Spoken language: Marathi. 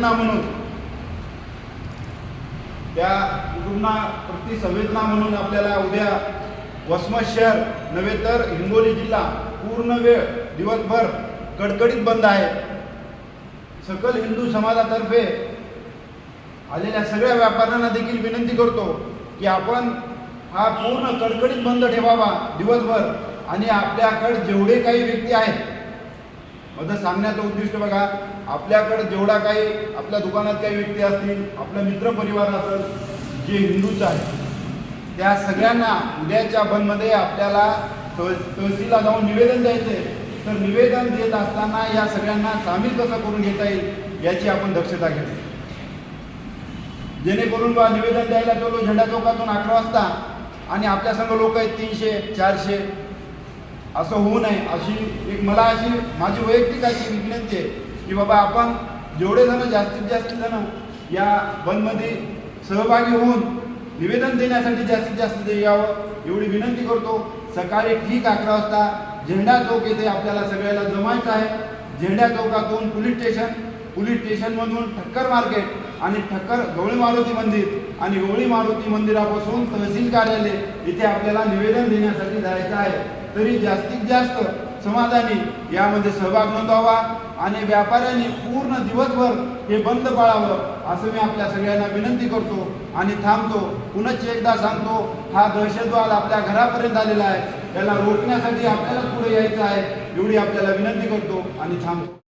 संवेदना म्हणून. त्या कुटुंबना प्रति संवेदना म्हणून आपल्याला उद्या वसमत शहर नव्हे तर हिंगोली जिल्हा पूर्ण वेळ दिवसभर कडकडीत बंद आहे. सकल हिंदू समाजातर्फे आलेल्या सगळ्या व्यापाऱ्यांना देखील विनंती करतो की आपण हा पूर्ण कडकडीत बंद ठेवावा दिवसभर. आणि आपल्याकडे जेवढे काही व्यक्ती आहेत माझं सांगण्याचं उद्दिष्ट बघा. आपल्याकडे जेवढा काही आपल्या दुकानात काही व्यक्ती असतील आपला मित्रपरिवार असेल जे हिंदूच आहे त्या सगळ्यांना उद्याच्या बंदमध्ये आपल्याला तह तहसीलला जाऊन निवेदन द्यायचे तर निवेदन देत असताना या सगळ्यांना सामील कसं करून घेता येईल याची आपण दक्षता घेतो जेणेकरून बा निवेदन द्यायला गेलो झेंडा चौकातून अकरा वाजता. आणि आपल्या संघ लोक आहेत तीनशे चारशे. असं होऊ नये अशी एक मला अशी माझी वैयक्तिक अशी विनंती आहे की बाबा आपण जेवढे जण जास्तीत जास्त जण या बंदमध्ये सहभागी होऊन निवेदन देण्यासाठी जास्तीत जास्त ते यावं एवढी विनंती करतो. सकाळी ठीक अकरा वाजता झेंडा चौक येथे आपल्याला सगळ्याला जमायचं आहे. झेंडा चौकातून पोलीस स्टेशन पोलीस स्टेशनमधून ठक्कर मार्केट आणि ठक्कर गवळी मारुती मंदिर आणि गवळी मारुती मंदिरापासून तहसील कार्यालय इथे आपल्याला निवेदन देण्यासाठी जायचं आहे. तरी जास्तीत जास्त समाजाने यामध्ये सहभाग नोंदवावा आणि व्यापाऱ्यांनी पूर्ण दिवसभर हे बंद पाळावं असं मी आपल्या सगळ्यांना विनंती करतो आणि थांबतो. पुनश्च एकदा सांगतो हा दहशतवाद आपल्या घरापर्यंत आलेला आहे. याला रोखण्यासाठी आपल्याला पुढे यायचं आहे एवढी आपल्याला विनंती करतो आणि थांबतो.